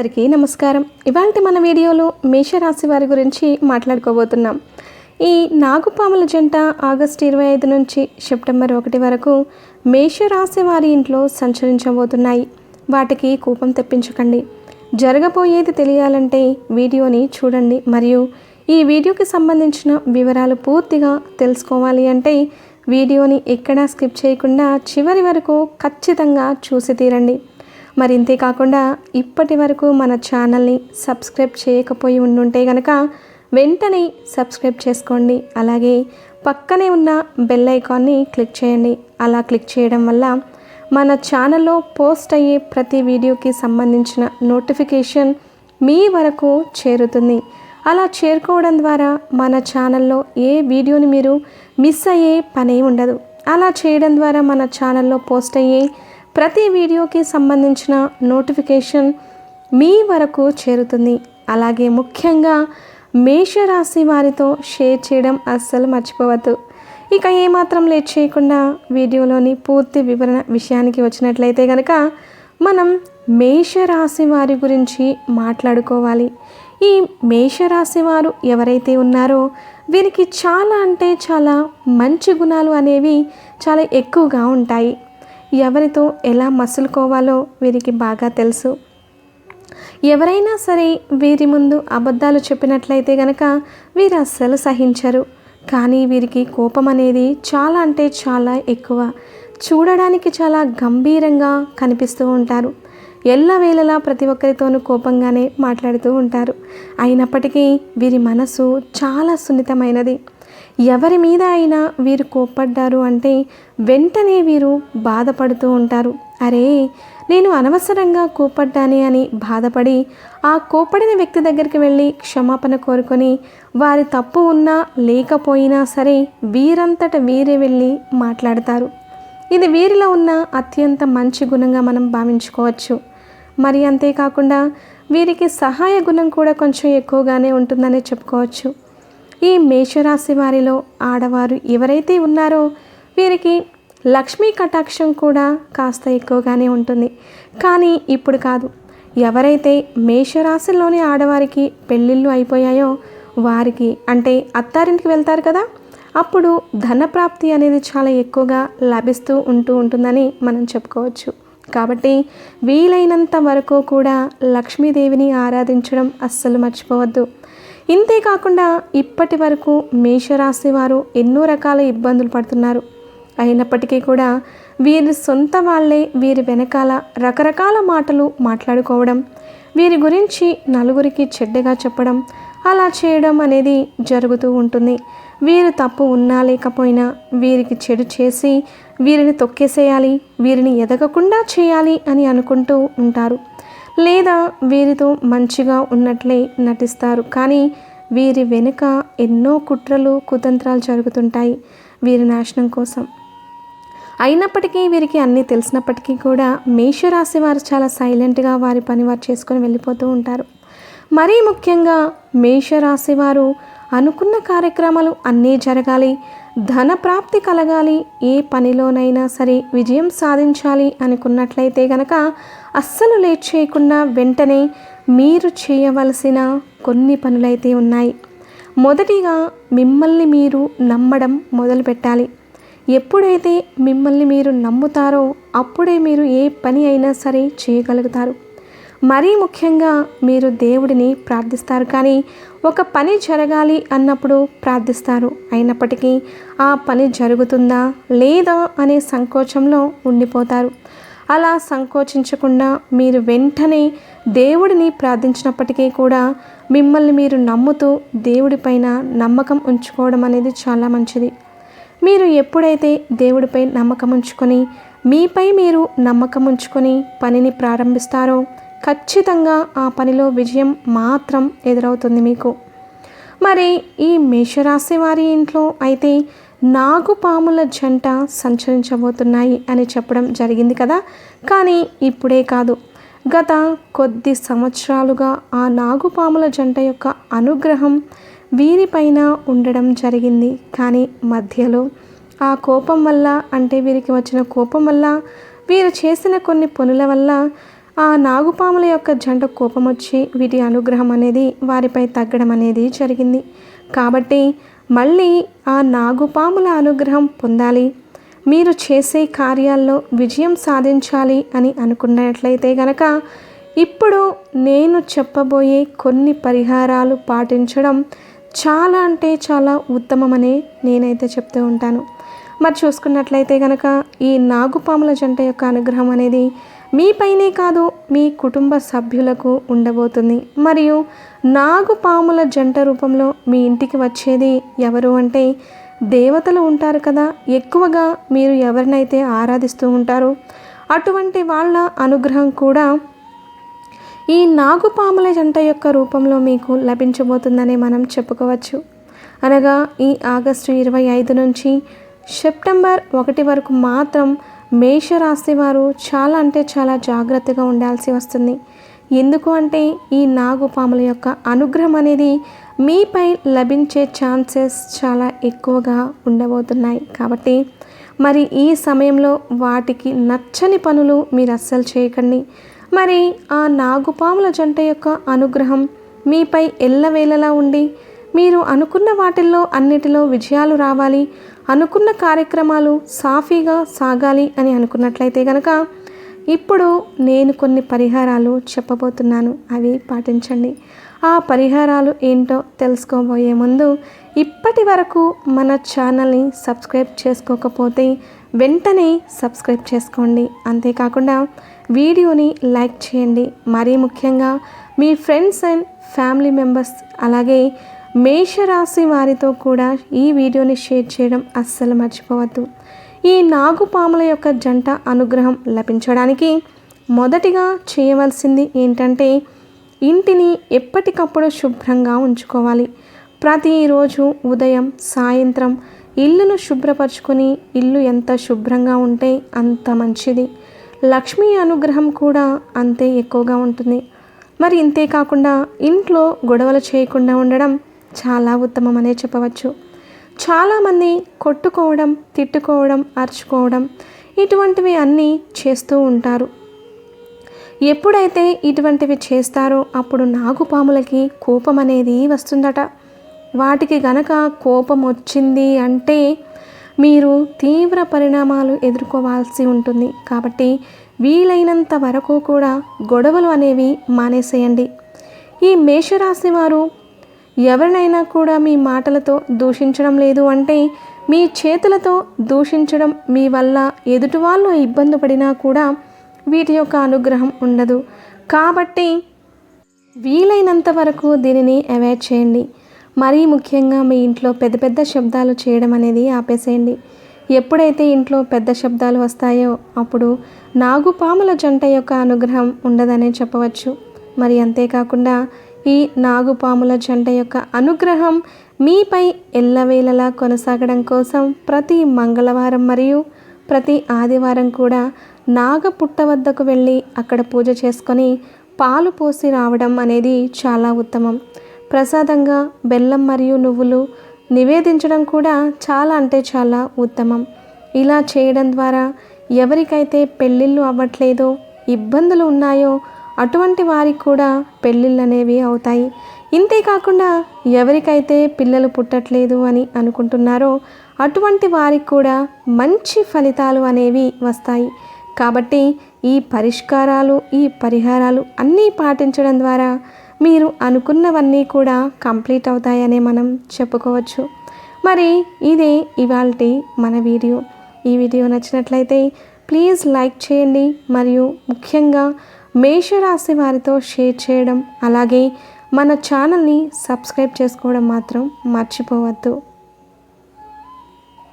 అందరికీ నమస్కారం. ఇవాళ మన వీడియోలో మేషరాశి వారి గురించి మాట్లాడుకోబోతున్నాం. ఈ నాగుపాముల జంట ఆగస్టు ఇరవై ఐదు నుంచి సెప్టెంబర్ ఒకటి వరకు మేషరాశి వారి ఇంట్లో సంచరించబోతున్నాయి. వాటికి కోపం తెప్పించకండి. జరగబోయేది తెలియాలంటే వీడియోని చూడండి మరియు ఈ వీడియోకి సంబంధించిన వివరాలు పూర్తిగా తెలుసుకోవాలి అంటే వీడియోని ఎక్కడా స్కిప్ చేయకుండా చివరి వరకు ఖచ్చితంగా చూసి తీరండి. మరి ఇంతే కాకుండా ఇప్పటి వరకు మన ఛానల్ని సబ్స్క్రైబ్ చేయకపోయి ఉండుంటే కనుక వెంటనే సబ్స్క్రైబ్ చేసుకోండి. అలాగే పక్కనే ఉన్న బెల్ ఐకాన్ని క్లిక్ చేయండి. అలా క్లిక్ చేయడం వల్ల మన ఛానల్లో పోస్ట్ అయ్యే ప్రతి వీడియోకి సంబంధించిన నోటిఫికేషన్ మీ వరకు చేరుతుంది. అలా చేరుకోవడం ద్వారా మన ఛానల్లో ఏ వీడియోని మీరు మిస్ అయ్యే పనే ఉండదు. అలా చేయడం ద్వారా మన ఛానల్లో పోస్ట్ అయ్యే ప్రతి వీడియోకి సంబంధించిన నోటిఫికేషన్ మీ వరకు చేరుతుంది. అలాగే ముఖ్యంగా మేషరాశి వారితో షేర్ చేయడం అస్సలు మర్చిపోవద్దు. ఇక ఏమాత్రం లేట్ చేయకుండా వీడియోలోని పూర్తి వివరణ విషయానికి వచ్చినట్లయితే కనుక మనం మేషరాశి వారి గురించి మాట్లాడుకోవాలి. ఈ మేషరాశి వారు ఎవరైతే ఉన్నారో వీరికి చాలా అంటే చాలా మంచి గుణాలు అనేవి చాలా ఎక్కువగా ఉంటాయి. ఎవరితో ఎలా మసులుకోవాలో వీరికి బాగా తెలుసు. ఎవరైనా సరే వీరి ముందు అబద్ధాలు చెప్పినట్లయితే గనక వీరు అస్సలు సహించరు. కానీ వీరికి కోపం అనేది చాలా అంటే చాలా ఎక్కువ. చూడడానికి చాలా గంభీరంగా కనిపిస్తూ ఉంటారు. ఎల్లవేళలా ప్రతి ఒక్కరితోనూ కోపంగానే మాట్లాడుతూ ఉంటారు. అయినప్పటికీ వీరి మనసు చాలా సున్నితమైనది. ఎవరి మీద అయినా వీరు కోప్పడ్డారు అంటే వెంటనే వీరు బాధపడుతూ ఉంటారు. అరే నేను అనవసరంగా కోప్పడ్డానే అని బాధపడి ఆ కోప్పడిన వ్యక్తి దగ్గరికి వెళ్ళి క్షమాపణ కోరుకొని వారి తప్పు ఉన్నా లేకపోయినా సరే వీరంతట వీరే వెళ్ళి మాట్లాడతారు. ఇది వీరిలో ఉన్న అత్యంత మంచి గుణంగా మనం భావించుకోవచ్చు. మరి అంతేకాకుండా వీరికి సహాయ గుణం కూడా కొంచెం ఎక్కువగానే ఉంటుందనే చెప్పుకోవచ్చు. ఈ మేషరాశి వారిలో ఆడవారు ఎవరైతే ఉన్నారో వీరికి లక్ష్మీ కటాక్షం కూడా కాస్త ఎక్కువగానే ఉంటుంది. కానీ ఇప్పుడు కాదు. ఎవరైతే మేషరాశిలోని ఆడవారికి పెళ్ళిళ్ళు అయిపోయాయో వారికి అంటే అత్తారింటికి వెళ్తారు కదా అప్పుడు ధనప్రాప్తి అనేది చాలా ఎక్కువగా లభిస్తూ ఉంటూ ఉంటుందని మనం చెప్పుకోవచ్చు. కాబట్టి వీలైనంత వరకు కూడా లక్ష్మీదేవిని ఆరాధించడం అస్సలు మర్చిపోవద్దు. ఇంతేకాకుండా ఇప్పటి వరకు మేషరాశి వారు ఎన్నో రకాల ఇబ్బందులు పడుతున్నారు. అయినప్పటికీ కూడా వీరి సొంత వాళ్ళే వీరి వెనకాల రకరకాల మాటలు మాట్లాడుకోవడం వీరి గురించి నలుగురికి చెడ్డగా చెప్పడం అలా చేయడం అనేది జరుగుతూ ఉంటుంది. వీరు తప్పు ఉన్నా లేకపోయినా వీరికి చెడు చేసి వీరిని తొక్కేసేయాలి వీరిని ఎదగకుండా చేయాలి అని అనుకుంటూ ఉంటారు. లేదా వీరితో మంచిగా ఉన్నట్లే నటిస్తారు. కానీ వీరి వెనుక ఎన్నో కుట్రలు కుతంత్రాలు జరుగుతుంటాయి వీరి నాశనం కోసం. అయినప్పటికీ వీరికి అన్నీ తెలిసినప్పటికీ కూడా మేషరాశి వారు చాలా సైలెంట్గా వారి పని వారు చేసుకొని వెళ్ళిపోతూ ఉంటారు. మరీ ముఖ్యంగా మేషరాశి వారు అనుకున్న కార్యక్రమాలు అన్నీ జరగాలి ధన ప్రాప్తి కలగాలి ఏ పనిలోనైనా సరే విజయం సాధించాలి అనుకున్నట్లయితే గనక అస్సలు లేట్ చేయకుండా వెంటనే మీరు చేయవలసిన కొన్ని పనులైతే ఉన్నాయి. మొదటిగా మిమ్మల్ని మీరు నమ్మడం మొదలు పెట్టాలి. ఎప్పుడైతే మిమ్మల్ని మీరు నమ్ముతారో అప్పుడే మీరు ఏ పని అయినా సరే చేయగలుగుతారు. మరీ ముఖ్యంగా మీరు దేవుడిని ప్రార్థిస్తారు. కానీ ఒక పని జరగాలి అన్నప్పుడు ప్రార్థిస్తారు. అయినప్పటికీ ఆ పని జరుగుతుందా లేదా అనే సంకోచంలో ఉండిపోతారు. అలా సంకోచించకుండా మీరు వెంటనే దేవుడిని ప్రార్థించినప్పటికీ కూడా మిమ్మల్ని మీరు నమ్ముతూ దేవుడిపైన నమ్మకం ఉంచుకోవడం అనేది చాలా మంచిది. మీరు ఎప్పుడైతే దేవుడిపై నమ్మకం ఉంచుకొని మీపై మీరు నమ్మకం ఉంచుకొని పనిని ప్రారంభిస్తారో ఖచ్చితంగా ఆ పనిలో విజయం మాత్రం ఎదురవుతుంది మీకు. మరి ఈ మేషరాశి వారి ఇంట్లో అయితే నాగుపాముల జంట సంచరించబోతున్నాయి అని చెప్పడం జరిగింది కదా. కానీ ఇప్పుడే కాదు. గత కొద్ది సంవత్సరాలుగా ఆ నాగుపాముల జంట యొక్క అనుగ్రహం వీరిపైన ఉండడం జరిగింది. కానీ మధ్యలో ఆ కోపం వల్ల అంటే వీరికి వచ్చిన కోపం వల్ల వీరు చేసిన కొన్ని పనుల వల్ల ఆ నాగుపాముల యొక్క జంట కోపం వచ్చి వీటి అనుగ్రహం అనేది వారిపై తగ్గడం అనేది జరిగింది. కాబట్టి మళ్ళీ ఆ నాగుపాముల అనుగ్రహం పొందాలి. మీరు చేసే కార్యాల్లో విజయం సాధించాలి అని అనుకున్నట్లయితే గనక ఇప్పుడు నేను చెప్పబోయే కొన్ని పరిహారాలు పాటించడం చాలా అంటే చాలా ఉత్తమమనే నేనైతే చెప్తూ ఉంటాను. మరి చూసుకున్నట్లయితే కనుక ఈ నాగుపాముల జంట యొక్క అనుగ్రహం అనేది మీపైనే కాదు మీ కుటుంబ సభ్యులకు ఉండబోతుంది. మరియు నాగుపాముల జంట రూపంలో మీ ఇంటికి వచ్చేది ఎవరు అంటే దేవతలు ఉంటారు కదా. ఎక్కువగా మీరు ఎవరినైతే ఆరాధిస్తూ ఉంటారో అటువంటి వాళ్ళ అనుగ్రహం కూడా ఈ నాగుపాముల జంట యొక్క రూపంలో మీకు లభించబోతుందని మనం చెప్పుకోవచ్చు. అనగా ఈ ఆగస్టు ఇరవై ఐదు నుంచి సెప్టెంబర్ ఒకటి వరకు మాత్రం మేషరాశి వారు చాలా అంటే చాలా జాగ్రత్తగా ఉండాల్సి వస్తుంది. ఎందుకు అంటే ఈ నాగుపాముల యొక్క అనుగ్రహం అనేది మీపై లభించే ఛాన్సెస్ చాలా ఎక్కువగా ఉండబోతున్నాయి. కాబట్టి మరి ఈ సమయంలో వాటికి నచ్చని పనులు మీరు అస్సలు చేయకండి. మరి ఆ నాగుపాముల జంట యొక్క అనుగ్రహం మీపై ఎల్లవేళలా ఉండి మీరు అనుకున్న వాటిల్లో అన్నిటిలో విజయాలు రావాలి. అనుకున్న కార్యక్రమాలు సాఫీగా సాగాలి అని అనుకున్నట్లయితే కనుక ఇప్పుడు నేను కొన్ని పరిహారాలు చెప్పబోతున్నాను. అవి పాటించండి. ఆ పరిహారాలు ఏంటో తెలుసుకోబోయే ముందు ఇప్పటి వరకు మన ఛానల్ని సబ్స్క్రైబ్ చేసుకోకపోతే వెంటనే సబ్స్క్రైబ్ చేసుకోండి. అంతేకాకుండా వీడియోని లైక్ చేయండి. మరీ ముఖ్యంగా మీ ఫ్రెండ్స్ అండ్ ఫ్యామిలీ మెంబర్స్ అలాగే మేషరాశి వారితో కూడా ఈ వీడియోని షేర్ చేయడం అస్సలు మర్చిపోవద్దు. ఈ నాగుపాముల యొక్క జంట అనుగ్రహం లభించడానికి మొదటిగా చేయవలసింది ఏంటంటే ఇంటిని ఎప్పటికప్పుడు శుభ్రంగా ఉంచుకోవాలి. ప్రతిరోజు ఉదయం సాయంత్రం ఇల్లును శుభ్రపరచుకొని ఇల్లు ఎంత శుభ్రంగా ఉంటే అంత మంచిది. లక్ష్మీ అనుగ్రహం కూడా అంతే ఎక్కువగా ఉంటుంది. మరి ఇంతే కాకుండా ఇంట్లో గొడవలు చేయకుండా ఉండడం చాలా ఉత్తమమనే చెప్పవచ్చు. చాలామంది కొట్టుకోవడం తిట్టుకోవడం అరుచుకోవడం ఇటువంటివి అన్నీ చేస్తూ ఉంటారు. ఎప్పుడైతే ఇటువంటివి చేస్తారో అప్పుడు నాగుపాములకి కోపం అనేది వస్తుందట. వాటికి గనక కోపం వచ్చింది అంటే మీరు తీవ్ర పరిణామాలు ఎదుర్కోవాల్సి ఉంటుంది. కాబట్టి వీలైనంత వరకు కూడా గొడవలు అనేవి మానేసేయండి. ఈ మేషరాశి వారు ఎవరినైనా కూడా మీ మాటలతో దూషించడం లేదు అంటే మీ చేతులతో దూషించడం మీ వల్ల ఎదుటి వాళ్ళు ఇబ్బంది పడినా కూడా వీటి యొక్క అనుగ్రహం ఉండదు. కాబట్టి వీలైనంత వరకు దీనిని అవాయిడ్ చేయండి. మరీ ముఖ్యంగా మీ ఇంట్లో పెద్ద పెద్ద శబ్దాలు చేయడం అనేది ఆపేసేయండి. ఎప్పుడైతే ఇంట్లో పెద్ద శబ్దాలు వస్తాయో అప్పుడు నాగుపాముల జంట యొక్క అనుగ్రహం ఉండదనే చెప్పవచ్చు. మరి అంతేకాకుండా ఈ నాగుపాముల జంట యొక్క అనుగ్రహం మీపై ఎల్లవేళలా కొనసాగడం కోసం ప్రతి మంగళవారం మరియు ప్రతి ఆదివారం కూడా నాగపుట్ట వద్దకు వెళ్ళి అక్కడ పూజ చేసుకొని పాలు పోసి రావడం అనేది చాలా ఉత్తమం. ప్రసాదంగా బెల్లం మరియు నువ్వులు నివేదించడం కూడా చాలా అంటే చాలా ఉత్తమం. ఇలా చేయడం ద్వారా ఎవరికైతే పెళ్ళిళ్ళు అవ్వట్లేదో ఇబ్బందులు ఉన్నాయో అటువంటి వారికి కూడా పెళ్ళిళ్ళు అనేవి అవుతాయి ఇంతేకాకుండా ఎవరికైతే పిల్లలు పుట్టట్లేదు అని అనుకుంటున్నారో అటువంటి వారికి కూడా మంచి ఫలితాలు అనేవి వస్తాయి. కాబట్టి ఈ పరిష్కారాలు ఈ పరిహారాలు అన్నీ పాటించడం ద్వారా మీరు అనుకున్నవన్నీ కూడా కంప్లీట్ అవుతాయనే మనం చెప్పుకోవచ్చు. మరి ఇదే ఇవాల్టి మన వీడియో. ఈ వీడియో నచ్చినట్లయితే ప్లీజ్ లైక్ చేయండి. మరియు ముఖ్యంగా మేషరాశి వారితో షేర్ చేయడం అలాగే మన ఛానల్ని సబ్స్క్రైబ్ చేసుకోవడం మాత్రం మర్చిపోవద్దు.